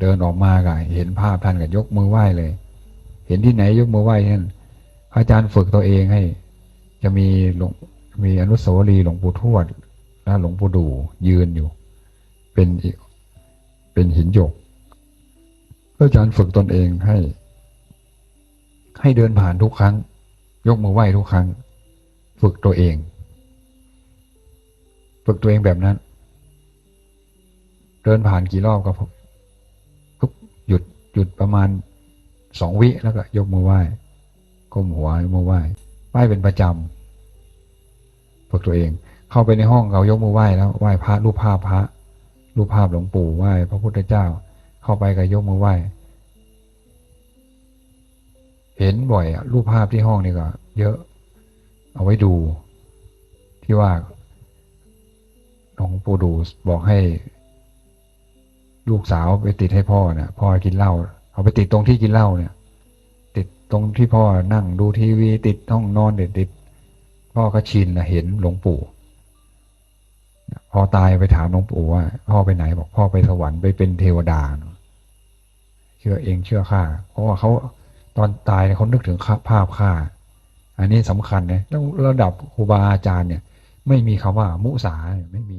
เดินออกมาก็เห็นภาพท่านก็ยกมือไหว้เลย เห็นที่ไหนยกมือไหว้ที่นั่นอาจารย์ฝึกตัวเองให้ จะมีหลวงมีอนุสาวรีย์หลวงปู่ทวดและหลวงปู่ดูยืนอยู่ เป็นเป็นหินหยกอาจารย์ฝึกตนเองให้ ให้เดินผ่านทุกครั้ง ยกมือไหว้ทุกครั้ง ฝึกตัวเอง ฝึกตัวเองแบบนั้น เดินผ่านกี่รอบก็ปุ๊บ หยุดหยุดประมาณสองวิแล้วก็ยกมือไหว้ก้มหัวยกมือไหว้ไหว้เป็นประจำฝึกตัวเอง เข้าไปในห้องเขายกมือไหว้แล้วไหว้พระรูปภาพพระ รูปภาพหลวงปู่ไหว้พระพุทธเจ้า เข้าไปก็ยกมือไหว้เห็นบ่อยอะรูปภาพที่ห้องนี่ก็ เยอะ เอาไว้ดู ที่ว่าหลวงปู่ดูบอกให้ ลูกสาวไปติดให้พ่อเนี่ยพ่อกินเหล้าเอาไปติดตรงที่กินเหล้าเนี่ย ติดตรงที่พ่อนั่งดูทีวีติดห้องนอนเด็ดติด พ่อก็ชินนะเห็นหลวงปู่พอตายไปถามหลวงปู่ว่า พ่อไปไหนบอกพ่อไปสวรรค์ไปเป็นเทวดาเชื่อเองเชื่อข้าเพราะว่าเขาตอนตายเนี่ยเขานึกถึงภาพข้าอันนี้สำคัญนะแล้วระดับครูบาอาจารย์เนี่ย ไม่มีคำว่ามุสาไม่มี